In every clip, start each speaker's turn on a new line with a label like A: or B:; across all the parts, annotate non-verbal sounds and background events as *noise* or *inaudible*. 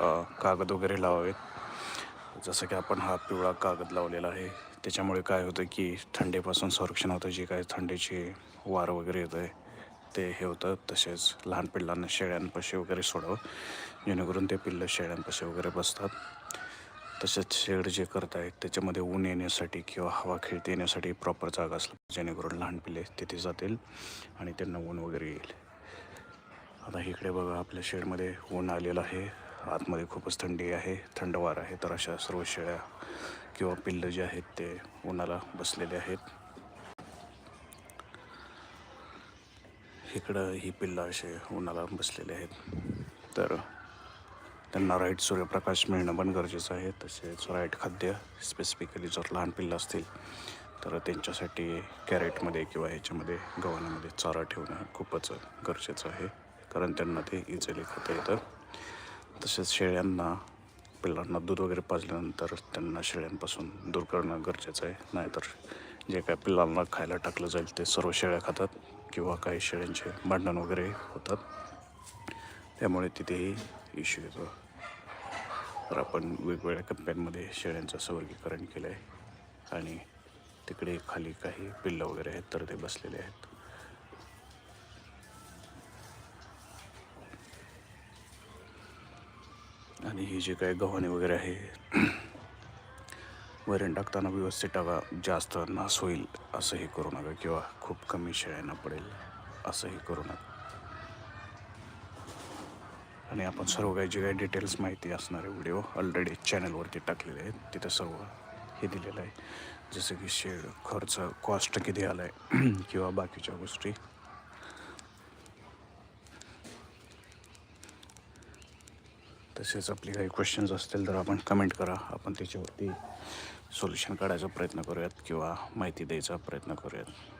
A: कागद वगैरे लावावेत. जसं की आपण हा पिवळा कागद लावलेला आहे. त्याच्यामुळे काय होतं की थंडीपासून संरक्षण होतं जे काय थंडीची वार वगैरे येतं आहे ते हे होतं. तसेच लहान पिल्लांना शेळ्यांपाशी वगैरे सोडावं. जेणेकरून ते पिल्लं शेळ्यांपाशी वगैरे बसतात. तसेच शेड जे करत आहेत त्याच्यामध्ये ऊन येण्यासाठी किंवा हवा खेळते येण्यासाठी प्रॉपर जागा असलं जेणेकरून लहान पिल्ले तिथे जातील आणि त्यांना ऊन वगैरे येईल. आता इकडे बघा आपल्या शेडमध्ये ऊन आलेलं आहे. आतमध्ये खूपच थंडी आहे थंडवार आहे तर अशा सर्व शेळ्या किंवा पिल्लं जे आहेत ते उन्हाला बसलेले आहेत. इकडं ही पिल्लं असे उन्हाला बसलेले आहेत. तर त्यांना राईट सूर्यप्रकाश मिळणं पण गरजेचं आहे. तसेच राईट खाद्य स्पेसिफिकली जर लहान पिल्लं असतील तर त्यांच्यासाठी कॅरेटमध्ये किंवा ह्याच्यामध्ये गव्हाणामध्ये चारा ठेवणं खूपच गरजेचं आहे. कारण त्यांना ते इझिली खाता येतं. तसेच शेळ्यांना पिल्लांना दूध वगैरे पाजल्यानंतर त्यांना शेळ्यांपासून दूर करणं गरजेचं आहे. नाहीतर जे काय पिल्लांना खायला टाकलं जाईल ते सर्व शेळ्या खातात किंवा काही शेळ्यांचे भांडण वगैरे होतात. त्यामुळे तिथेही इश्यू येतो. तर आपण वेगवेगळ्या कप्प्यांमध्ये शेळ्यांचं असं वर्गीकरण केलं आहे आणि तिकडे खाली काही पिल्लं वगैरे आहेत तर ते बसलेले आहेत. आणि ही जे काय गव्हाणे वगैरे आहे *clears throat* वरण टाकताना व्यवस्थित टाका. जास्त नास होईल असंही करू नका किंवा खूप कमी शेळ्यांना पडेल असंही करू नका. आणि आपण सर्व काही जे काही डिटेल्स माहिती असणारे व्हिडिओ ऑलरेडी चॅनलवरती टाकलेले आहेत. तिथे सर्व हे दिलेलं आहे. जसं की शे खर्च कॉस्ट किती आला आहे *clears throat* किंवा बाकीच्या गोष्टी. तसेच आपले काही क्वेश्चन्स असतील तर आपण कमेंट करा. आपण त्याच्यावरती सोल्युशन काढायचा प्रयत्न करूयात किंवा माहिती द्यायचा प्रयत्न करूयात.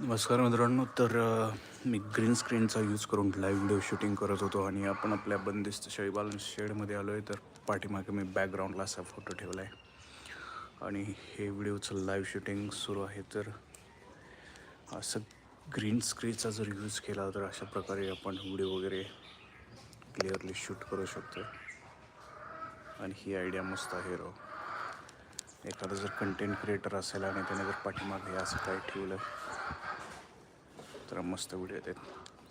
A: नमस्कार मित्रांनो तर मी ग्रीन स्क्रीनचा यूज करून लाईव्ह व्हिडिओ शूटिंग करत होतो आणि आपण आपल्या बंदिस्त शैबाल शेडमध्ये आलो आहे तर पाठीमागे मी बॅकग्राऊंडला असा फोटो ठेवला आहे आणि हे व्हिडिओचं लाईव्ह शूटिंग सुरू आहे तर असं ग्रीन स्क्रीनचा जर यूज केला तर अशा प्रकारे आपण व्हिडिओ वगैरे क्लिअरली शूट करू शकतो आणि ही आयडिया मस्त आहे राव. एखादा जर कंटेंट क्रिएटर असेल आणि त्याने जर पाठीमागे असं काही ठेवलं तर मस्त व्हिडिओ येतात.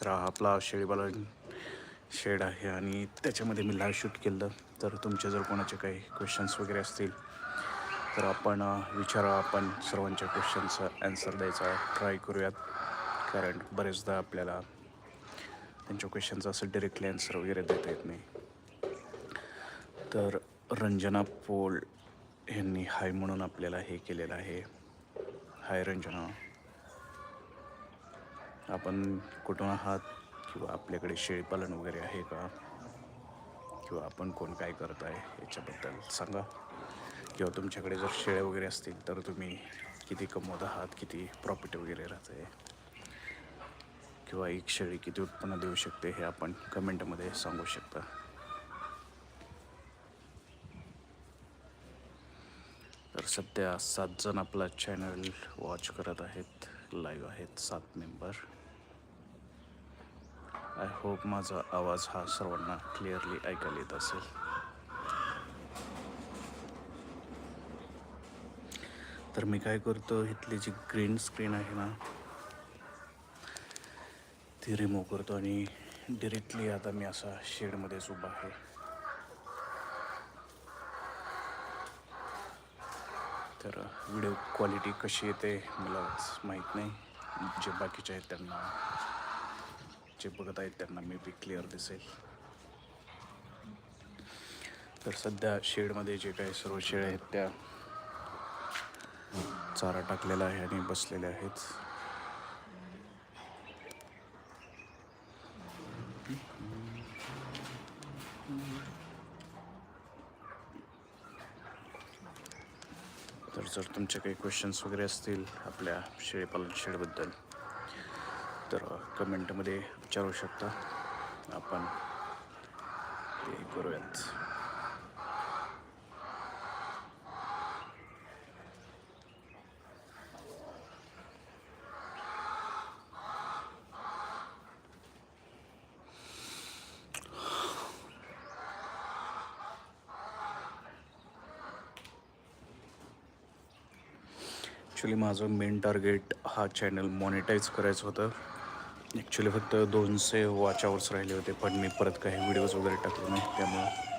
A: तर हा आपला शेळीबाला शेड आहे आणि त्याच्यामध्ये मी लाईव्ह शूट केलं. तर तुमचे जर कोणाचे काही क्वेश्चन्स वगैरे असतील तर आपण विचारा आपण सर्वांच्या क्वेश्चनचा ॲन्सर द्यायचा ट्राय करूयात. कारण बरेचदा आपल्याला त्यांच्या क्वेश्चनचं असं डिरेक्टली आन्सर वगैरे देता येत नाही. तर रंजना पोल यांनी हाय म्हणून आपल्याला हे केलेलं आहे. हाय रंजना. आपण कुठून आहात? किंवा आपल्याकडे शेळीपालन वगैरे आहे का? किंवा आपण कोण काय करत आहे याच्याबद्दल सांगा. किंवा तुमच्याकडे जर शेळ्या वगैरे असतील तर तुम्ही किती कमवत आहात? किती प्रॉफिट वगैरे राहत? आहे किंवा एक शेळी किती उत्पन्न देऊ शकते हे आपण कमेंटमध्ये सांगू शकता. तर सध्या सात जण आपला चॅनल वॉच करत आहेत. लाईव्ह आहेत सात मेंबर आय होप माझा आवाज हा सर्वांना क्लिअरली ऐकायला येत असेल. तर मी काय करतो इथली जी ग्रीन स्क्रीन आहे ना ती रिमूव्ह करतो आणि डिरेक्टली आता मी असा शेडमध्येच उभा आहे. तर व्हिडिओ क्वालिटी कशी येते मला माहीत नाही. जे बाकीचे आहेत त्यांना जे बघत आहेत त्यांना मे बी क्लिअर दिसेल. तर सध्या शेडमध्ये जे काही सर्व शेळ्या आहेत त्या चारा टाकलेला आहे आणि बसलेल्या आहेत. तर जर तुमचे काही क्वेश्चन्स वगैरे असतील आपल्या शेळीपालन शेडबद्दल तर कमेंटमध्ये विचारू शकता. आपण ते करूयात. ॲक्च्युली माझं मेन टार्गेट हा चॅनल मॉनिटाईज करायचं होतं. ॲक्च्युली फक्त दोनशे वॉच आवर्स राहिले होते पण मी परत काही व्हिडिओज वगैरे टाकले नाही त्यामुळं